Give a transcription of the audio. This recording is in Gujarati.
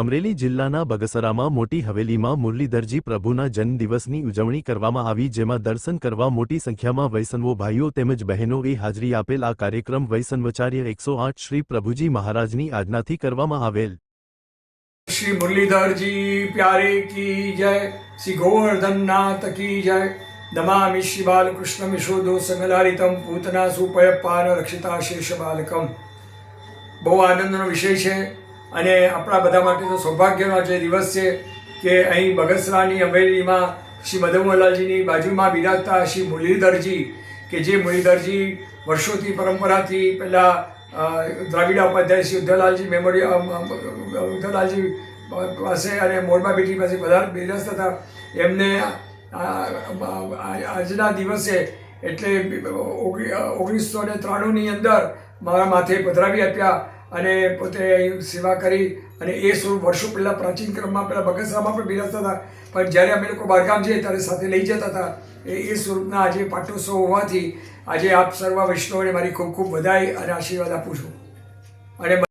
અમરેલી જિલ્લાના બગસરામાં મોટી હવેલીમાં મુરલીધરજી પ્રભુના જન્મદિવસની ઉજવણી કરવામાં આવી, જેમાં દર્શન કરવા મોટી સંખ્યામાં વૈષ્ણવો ભાઈઓ તેમજ બહેનોએ હાજરી આપેલ આ કાર્યક્રમ વૈષ્ણવચાર્ય એકસો આઠ શ્રી પ્રભુજી મહારાજની આજ્ઞાથી કરવામાં આવેલ. શ્રી મુરલીધરજી પ્યારે કી જય, શ્રી ગોવર્ધનનાથ કી જય, નમામિ શ્રી બાલકૃષ્ણ મિશોદો સંગલારિતમ પૂતના સુપયપાન રક્ષિતા શેષ બાલકમ. બહુ આનંદનો વિષય છે. અને આપણા બધા માટે તો સૌભાગ્યનો આજે દિવસ છે કે અહીં બગસરાની હવેલીમાં શ્રી મદનમોહનલાલજીની બાજુમાં બિરાજતા શ્રી મુરલીધરજી, કે જે મુરલીધરજી વર્ષોથી પરંપરાથી પહેલાં દ્રાવિડા ઉપાધ્યાય શ્રી ઉદ્ધવલાલજી મેમોરિયલ ઉદ્ધવલાલજી પાસે અને મોરબા બેટી પાસે બધા બિરાજતા હતા. એમને આજના દિવસે એટલે ઓગણી- ઓગણીસો ને ત્રાણુંની અંદર મારા માથે પધરાવી આપ્યા. અને પોતે સેવા કરી અને એ સ્વરૂપ વર્ષો પહેલાં પ્રાચીન ક્રમમાં પહેલાં બગસરામાં પણ બિરાજતા હતા. પણ જ્યારે અમે લોકો બહારગામ જઈએ ત્યારે સાથે લઈ જતા હતા. એ એ સ્વરૂપના આજે પાટોત્સવ હોવાથી આજે આપ સર્વ વૈષ્ણવને મારી ખૂબ ખૂબ વધાઈ અને આશીર્વાદ આપું છું. અને